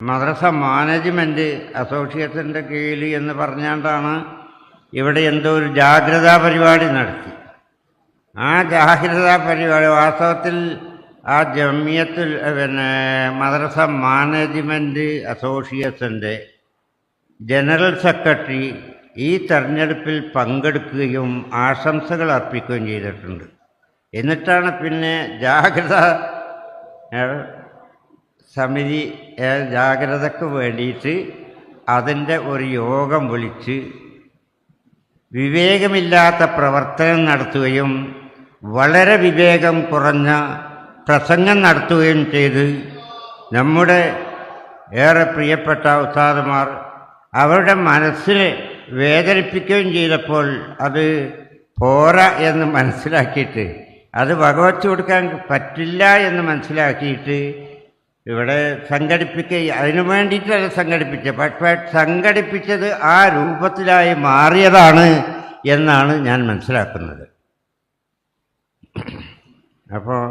മദ്രസ management അസോസിയേഷന്റെ കീഴിൽ എന്ന് പറഞ്ഞാണ്ടാണ് ഇവിടെ എന്തോ ഒരു ജാഗ്രതാ പരിപാടി നടത്തി. ആ ജാഗ്രതാ പരിപാടി വാസ്തവത്തിൽ ആ ജമ്യത്തിൽ പിന്നെ മദ്രസ മാനേജ്മെന്റ് അസോസിയേഷന്റെ ജനറൽ സെക്രട്ടറി ഈ തെരഞ്ഞെടുപ്പിൽ പങ്കെടുക്കുകയും ആശംസകൾ അർപ്പിക്കുകയും ചെയ്തിട്ടുണ്ട്. എന്നിട്ടാണ് പിന്നെ ജാഗ്രത സമിതി ജാഗ്രതക്ക് വേണ്ടിയിട്ട് അതിന്റെ ഒരു യോഗം വിളിച്ച് വിവേകമില്ലാത്ത പ്രവർത്തനം നടത്തുകയും വളരെ വിവേകം കുറഞ്ഞ പ്രസംഗം നടത്തുകയും ചെയ്ത് നമ്മുടെ ഏറെ പ്രിയപ്പെട്ട ഉസ്താദുമാർ അവരുടെ മനസ്സിനെ വേദനിപ്പിക്കുകയും ചെയ്തപ്പോൾ അത് പോരാ എന്ന് മനസ്സിലാക്കിയിട്ട് അത് വകവച്ചു കൊടുക്കാൻ പറ്റില്ല എന്ന് മനസ്സിലാക്കിയിട്ട് ഇവിടെ സംഘടിപ്പിക്കുക അതിനു വേണ്ടിയിട്ടല്ല സംഘടിപ്പിച്ചത് പക്ഷേ സംഘടിപ്പിച്ചത് ആ രൂപത്തിലായി മാറിയതാണ് എന്നാണ് ഞാൻ മനസ്സിലാക്കുന്നത്. അപ്പോൾ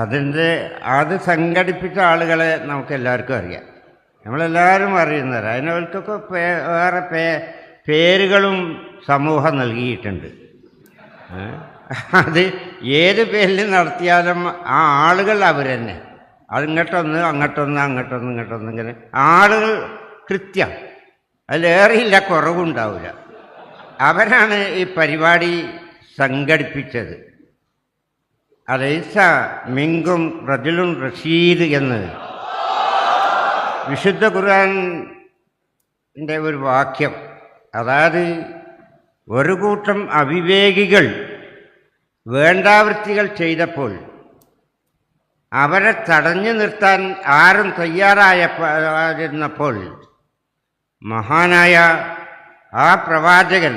അതിന്റെ അത് സംഘടിപ്പിച്ച ആളുകളെ നമുക്ക് എല്ലാവർക്കും അറിയാം. നമ്മളെല്ലാവരും അറിയുന്നവർ അതിനവർക്കൊക്കെ വേറെ പേരുകളും സമൂഹം നൽകിയിട്ടുണ്ട്? അത് ഏത് പേരിൽ നടത്തിയാലും ആ ആളുകൾ അവർ തന്നെ അതിങ്ങോട്ടൊന്ന് അങ്ങോട്ടൊന്ന് അങ്ങോട്ടൊന്ന് ഇങ്ങോട്ടൊന്ന് ഇങ്ങനെ. ആളുകൾ കൃത്യം. അതിലേറെയില്ല കുറവുണ്ടാവില്ല അവരാണ് ഈ പരിപാടി സംഘടിപ്പിച്ചത്. അലൈസ മിങ്കും റജിലും റഷീദ് എന്ന് വിശുദ്ധ ഖുർആന്റെ ഒരു വാക്യം. അതായത് ഒരു കൂട്ടം അവിവേകികൾ വേണ്ടാവൃത്തികൾ ചെയ്തപ്പോൾ അവരെ തടഞ്ഞു നിർത്താൻ ആരും തയ്യാറായപ്പോൾ മഹാനായ ആ പ്രവാചകൻ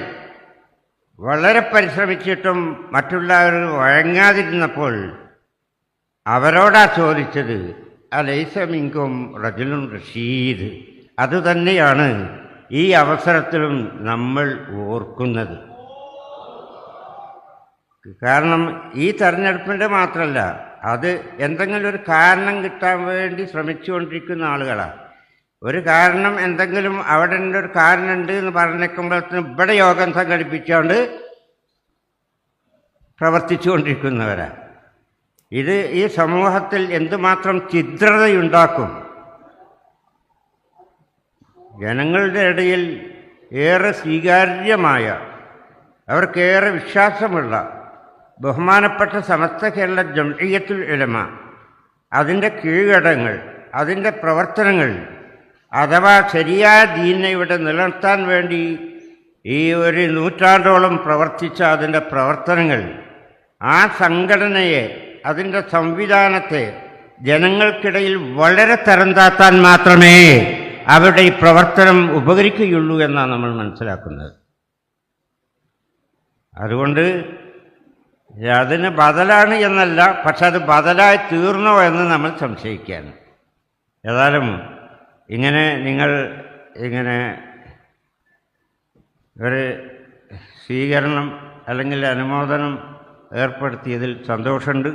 വളരെ പരിശ്രമിച്ചിട്ടും മറ്റുള്ളവർ വഴങ്ങാതിരുന്നപ്പോൾ അവരോടാ ചോദിച്ചത് അലൈസമിങ്കും റജുലും റഷീദ് അതുതന്നെയാണ് ഈ അവസരത്തിലും നമ്മൾ ഓർക്കുന്നത്. കാരണം ഈ തെരഞ്ഞെടുപ്പിന്റെ മാത്രമല്ല അത് എന്തെങ്കിലും ഒരു കാരണം കിട്ടാൻ വേണ്ടി ശ്രമിച്ചുകൊണ്ടിരിക്കുന്ന ആളുകളാണ് ഒരു കാരണം എന്തെങ്കിലും അവിടെ ഒരു കാരണം ഉണ്ട് എന്ന് പറഞ്ഞേക്കുമ്പോഴത്തേനും ഇവിടെ യോഗം സംഘടിപ്പിച്ചുകൊണ്ട് പ്രവർത്തിച്ചുകൊണ്ടിരിക്കുന്നവരാ. ഇത് ഈ സമൂഹത്തിൽ എന്തുമാത്രം ഛിദ്രതയുണ്ടാക്കും? ജനങ്ങളുടെ ഇടയിൽ ഏറെ സ്വീകാര്യമായ അവർക്കേറെ വിശ്വാസമുള്ള ബഹുമാനപ്പെട്ട സമസ്ത കേരള ജംഇയ്യത്തുൽ ഉലമ അതിന്റെ കീഴടങ്ങൾ അതിന്റെ പ്രവർത്തനങ്ങൾ അഥവാ ശരിയായ ദീനെ ഇവിടെ നിലനിർത്താൻ വേണ്ടി ഈ ഒരു നൂറ്റാണ്ടോളം പ്രവർത്തിച്ച അതിന്റെ പ്രവർത്തനങ്ങൾ ആ സംഘടനയെ അതിന്റെ സംവിധാനത്തെ ജനങ്ങൾക്കിടയിൽ വളരെ തരം താത്താൻ മാത്രമേ അവരുടെ ഈ പ്രവർത്തനം ഉപകരിക്കുകയുള്ളൂ എന്നാണ് നമ്മൾ മനസ്സിലാക്കുന്നത്. അതുകൊണ്ട് അതിന് ബദലാണ് എന്നല്ല പക്ഷെ അത് ബദലായി തീർന്നോ എന്ന് നമ്മൾ സംശയിക്കുകയാണ്. ഏതായാലും ഇങ്ങനെ നിങ്ങൾ ഇങ്ങനെ ഒരു സ്വീകരണം അല്ലെങ്കിൽ അനുമോദനം ഏർപ്പെടുത്തിയതിൽ സന്തോഷമുണ്ട്.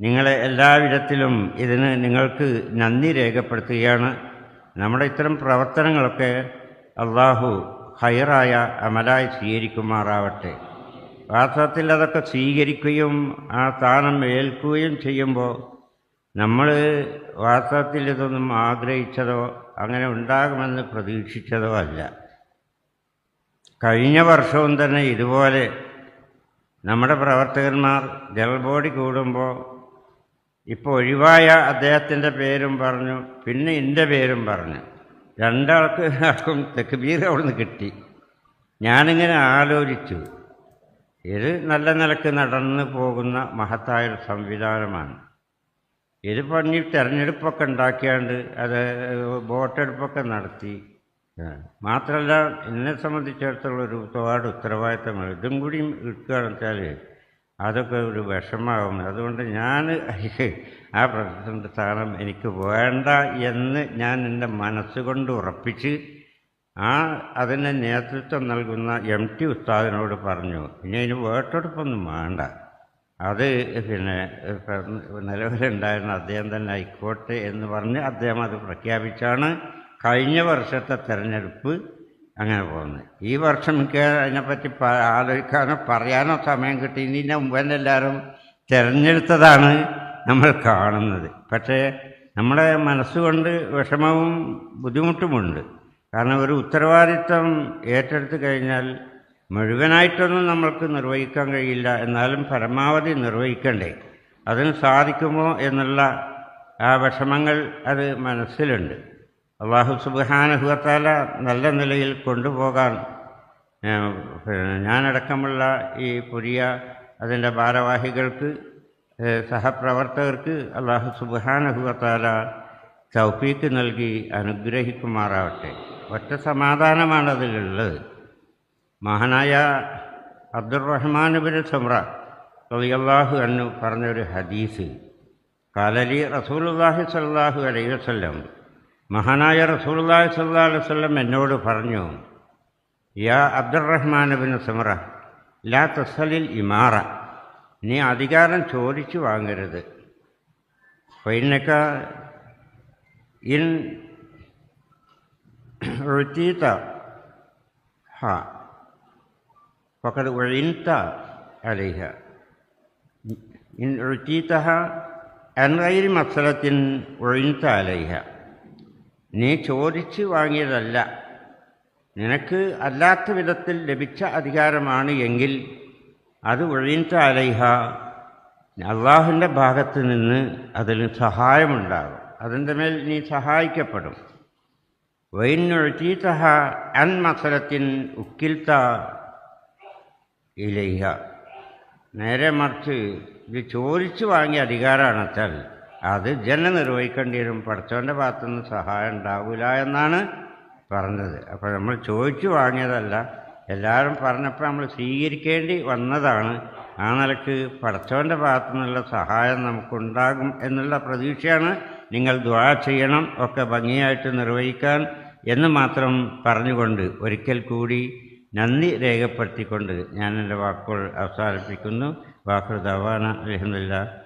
നിങ്ങളെ എല്ലാവിധത്തിലും ഇതിന് നിങ്ങൾക്ക് നന്ദി രേഖപ്പെടുത്തുകയാണ്. നമ്മുടെ ഇത്തരം പ്രവർത്തനങ്ങളൊക്കെ അള്ളാഹു ഹയറായ അമലായി സ്വീകരിക്കുമാറാവട്ടെ. വാസ്തവത്തിൽ അതൊക്കെ സ്വീകരിക്കുകയും ആ സ്ഥാനം ഏൽക്കുകയും ചെയ്യുമ്പോൾ നമ്മൾ വാസ്തവത്തിൽ ഇതൊന്നും ആഗ്രഹിച്ചതോ അങ്ങനെ ഉണ്ടാകുമെന്ന് പ്രതീക്ഷിച്ചതോ അല്ല. കഴിഞ്ഞ വർഷവും തന്നെ ഇതുപോലെ നമ്മുടെ പ്രവർത്തകന്മാർ ജലബോഡി കൂടുമ്പോൾ ഇപ്പോൾ ഒഴിവായ അദ്ദേഹത്തിന്റെ പേരും പറഞ്ഞു പിന്നെ എന്റെ പേരും പറഞ്ഞു. രണ്ടാൾക്ക് ആൾക്കും തെക്കുബീർ അവിടുന്ന് കിട്ടി. ഞാനിങ്ങനെ ആലോചിച്ചു. ഇത് നല്ല നിലയ്ക്ക് നടന്നു പോകുന്ന മഹത്തായൊരു സംവിധാനമാണ്. ഇത് പണി തെരഞ്ഞെടുപ്പൊക്കെ ഉണ്ടാക്കിയാണ്ട് അത് വോട്ടെടുപ്പൊക്കെ നടത്തി. മാത്രമല്ല എന്നെ സംബന്ധിച്ചിടത്തോളം ഒരു ഒരുപാട് ഉത്തരവാദിത്തങ്ങൾ. ഇതും കൂടി എടുക്കുകയാണെന്ന് വെച്ചാൽ അതൊക്കെ ഒരു വിഷമാകും അതുകൊണ്ട് ഞാൻ ആ പ്രസിഡന്റ് സ്ഥാനം എനിക്ക് വേണ്ട എന്ന് ഞാൻ എന്റെ മനസ്സുകൊണ്ട് ഉറപ്പിച്ച് ആ അതിന് നേതൃത്വം നൽകുന്ന എം ടി ഉസ്താദിനോട് പറഞ്ഞു ഇനി അതിന് വോട്ടെടുപ്പൊന്നും വേണ്ട. അത് പിന്നെ നിലവിലുണ്ടായിരുന്ന അദ്ദേഹം തന്നെ ആയിക്കോട്ടെ എന്ന് പറഞ്ഞ് അദ്ദേഹം അത് പ്രഖ്യാപിച്ചാണ്. കഴിഞ്ഞ വർഷത്തെ തെരഞ്ഞെടുപ്പ് അങ്ങനെ പോകുന്നത് ഈ വർഷം എനിക്ക് അതിനെപ്പറ്റി ആലോചിക്കാനോ പറയാനോ സമയം കിട്ടി. ഇതിന്റെ മുമ്പ് തന്നെ എല്ലാവരും തിരഞ്ഞെടുത്തതാണ് നമ്മൾ കാണുന്നത്. പക്ഷേ നമ്മുടെ മനസ്സുകൊണ്ട് വിഷമവും ബുദ്ധിമുട്ടുമുണ്ട്. കാരണം ഒരു ഉത്തരവാദിത്വം ഏറ്റെടുത്തു കഴിഞ്ഞാൽ മുഴുവനായിട്ടൊന്നും നമ്മൾക്ക് നിർവഹിക്കാൻ കഴിയില്ല. എന്നാലും പരമാവധി നിർവഹിക്കണ്ടേ. അതിന് സാധിക്കുമോ എന്നുള്ള ആ വിഷമങ്ങൾ അത് മനസ്സിലുണ്ട്. അള്ളാഹു സുബാനുഭവത്താല നല്ല നിലയിൽ കൊണ്ടുപോകാൻ ഞാനടക്കമുള്ള ഈ പുതിയ അതിന്റെ ഭാരവാഹികൾക്ക് സഹപ്രവർത്തകർക്ക് അള്ളാഹു സുബാനുഭവത്താല ചൗഫീക്ക് നൽകി അനുഗ്രഹിക്കുമാറാവട്ടെ. ഒറ്റ സമാധാനമാണ് അതിലുള്ളത്. മഹാനായ അബ്ദുറഹ്മാൻ ബിൻ സമ്ര റളിയല്ലാഹു അന്നു പറഞ്ഞൊരു ഹദീസ് കാലലി റസൂലുള്ളാഹി സ്വല്ലല്ലാഹു അലൈഹി വസല്ലം മഹാനായ റസൂല്ലായ് സല്ലാ അലൈവല്ലം എന്നോട് പറഞ്ഞു യാ അബ്ദുറഹ്മാൻ ബിൻ സമറ ലാ തസലിൽ ഇമാറ നീ അധികാരം ചോദിച്ചു വാങ്ങരുത്. പൈനക്ക ഇൻ റുത്തീത്ത ഹ ഫക്കത് ഒഴിൻത അലിഹ. ഇൻ റുത്തീത്ത അൻ ഗൈരി മത്സരത്തിൻ ഒഴിൻത അലൈഹ. നീ ചോദിച്ച് വാങ്ങിയതല്ല. നിനക്ക് അല്ലാത്ത വിധത്തിൽ ലഭിച്ച അധികാരമാണ് എങ്കിൽ അത് ഒഴിഞ്ഞ അലൈഹ. അള്ളാഹുവിന്റെ ഭാഗത്ത് നിന്ന് അതിന് സഹായമുണ്ടാകും. അതിന്റെ മേൽ നീ സഹായിക്കപ്പെടും. വൈനൊഴുത്തീതഹ അൻ മസലത്തിൻ ഉക്കിൽത്ത ഇലൈഹ. നേരെ മറിച്ച് ഇത് ചോദിച്ചു വാങ്ങിയ അധികാരമാണ് വെച്ചാൽ അത് ജന നിർവഹിക്കേണ്ടി വരും പഠിച്ചവന്റെ ഭാഗത്തുനിന്ന് സഹായം ഉണ്ടാവില്ല എന്നാണ് പറഞ്ഞത്. അപ്പോൾ നമ്മൾ ചോദിച്ചു വാങ്ങിയതല്ല. എല്ലാവരും പറഞ്ഞപ്പോൾ നമ്മൾ സ്വീകരിക്കേണ്ടി വന്നതാണ്. ആ നിലയ്ക്ക് പഠിച്ചവന്റെ ഭാഗത്തു നിന്നുള്ള സഹായം നമുക്കുണ്ടാകും എന്നുള്ള പ്രതീക്ഷയാണ് നിങ്ങൾ ദ്വാ ചെയ്യണം ഒക്കെ ഭംഗിയായിട്ട് നിർവഹിക്കാൻ എന്ന് മാത്രം പറഞ്ഞുകൊണ്ട് ഒരിക്കൽ കൂടി നന്ദി രേഖപ്പെടുത്തിക്കൊണ്ട് ഞാൻ എന്റെ വാക്കുകൾ അവസാനിപ്പിക്കുന്നു. വാക്കുകൾ ദവാന അലഹമില്ല